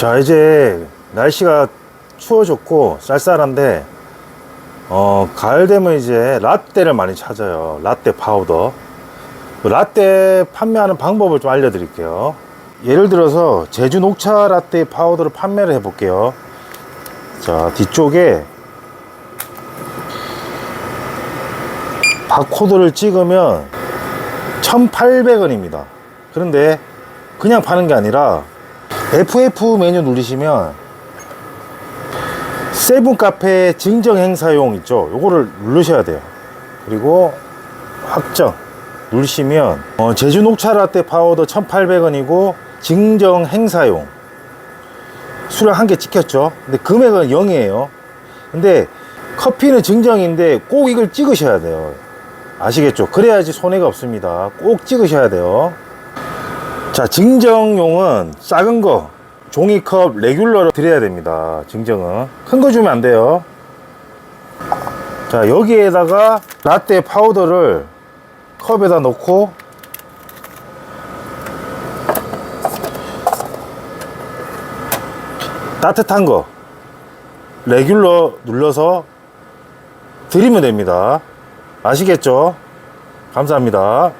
자 이제 날씨가 추워졌고 쌀쌀한데 어 가을 되면 이제 라떼를 많이 찾아요. 라떼 파우더. 그 라떼 판매하는 방법을 좀 알려드릴게요. 예를 들어서 제주 녹차 라떼 파우더를 판매를 해 볼게요. 자 뒤쪽에 바코드를 찍으면 1800원입니다. 그런데 그냥 파는 게 아니라 FF 메뉴 누르시면 세븐 카페 증정 행사용 있죠? 요거를 누르셔야 돼요. 그리고 확정 누르시면 어, 제주 녹차 라떼 파우더 1800원이고 증정 행사용. 수량 한 개 찍혔죠? 근데 금액은 0이에요. 근데 커피는 증정인데 꼭 이걸 찍으셔야 돼요. 아시겠죠? 그래야지 손해가 없습니다. 꼭 찍으셔야 돼요 자 증정용은 작은 거 종이컵 레귤러로 드려야 됩니다. 증정은. 큰 거 주면 안 돼요. 자 여기에다가 라떼 파우더를 컵에다 넣고 따뜻한 거 레귤러 눌러서 드리면 됩니다. 아시겠죠? 감사합니다